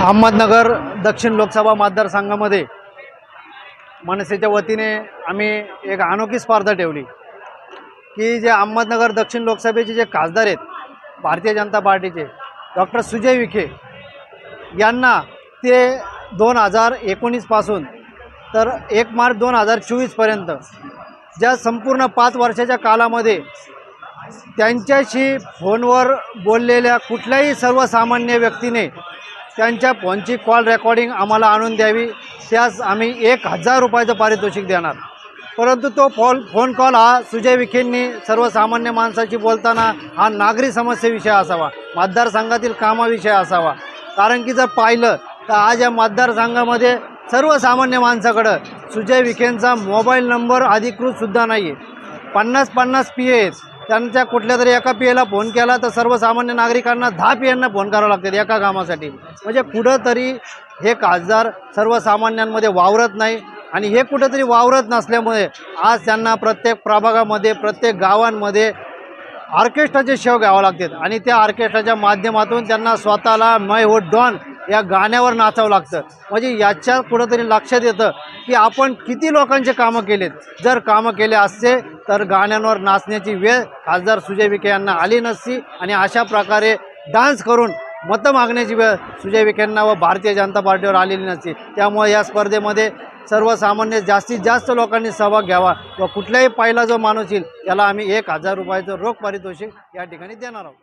अहमदनगर दक्षिण लोकसभा मतदारसंघामध्ये मनसेच्या वतीने आम्ही एक अनोखी स्पर्धा ठेवली. की जे अहमदनगर दक्षिण लोकसभेचे जे खासदार आहेत भारतीय जनता पार्टीचे डॉक्टर सुजय विखे यांना ते दोन हजार एकोणीसपासून तर एक मार्च दोन हजार चोवीसपर्यंत ज्या संपूर्ण पाच वर्षाच्या कालामध्ये त्यांच्याशी फोनवर बोललेल्या कुठल्याही सर्वसामान्य व्यक्तीने त्यांच्या फोनची कॉल रेकॉर्डिंग आम्हाला आणून द्यावी. त्यास आम्ही एक हजार रुपयाचं पारितोषिक देणार. परंतु तो फोन फोन कॉल हा सुजय विखेंनी सर्वसामान्य माणसाशी बोलताना हा नागरी समस्येविषय असावा. मतदारसंघातील कामाविषय असावा. कारण की जर पाहिलं तर आज या मतदारसंघामध्ये सर्वसामान्य माणसाकडं सुजय विखेंचा मोबाईल नंबर अधिकृतसुद्धा नाही आहे पन्नास पन्नास पी एस त्यांच्या कुठल्या तरी एका पी एला फोन केला तर सर्वसामान्य नागरिकांना दहा पी एंना फोन करावं लागतात एका कामासाठी. म्हणजे कुठंतरी हे खासदार सर्वसामान्यांमध्ये वावरत नाही आणि हे कुठंतरी वावरत नसल्यामुळे आज त्यांना प्रत्येक प्रभागामध्ये प्रत्येक गावांमध्ये ऑर्केस्ट्राचे शेव घ्यावं लागतात आणि त्या ऑर्केस्ट्राच्या माध्यमातून त्यांना स्वतःला मय हो डॉन या गाण्यावर नाचावं लागतं. म्हणजे याच्या कुठंतरी लक्षात येतं की आपण किती लोकांचे कामं केलेत. जर कामं केले असते तर गाण्यांवर नाचण्याची वेळ खासदार सुजय विखे यांना आली नसती आणि अशा प्रकारे डान्स करून मतं मागण्याची वेळ सुजय विखेंना व भारतीय जनता पार्टीवर आलेली नसती. त्यामुळे या स्पर्धेमध्ये सर्वसामान्य जास्तीत जास्त लोकांनी सहभाग घ्यावा व कुठल्याही पहिला जो माणूस येईल त्याला आम्ही एक हजार रुपयाचं रोख पारितोषिक या ठिकाणी देणार आहोत.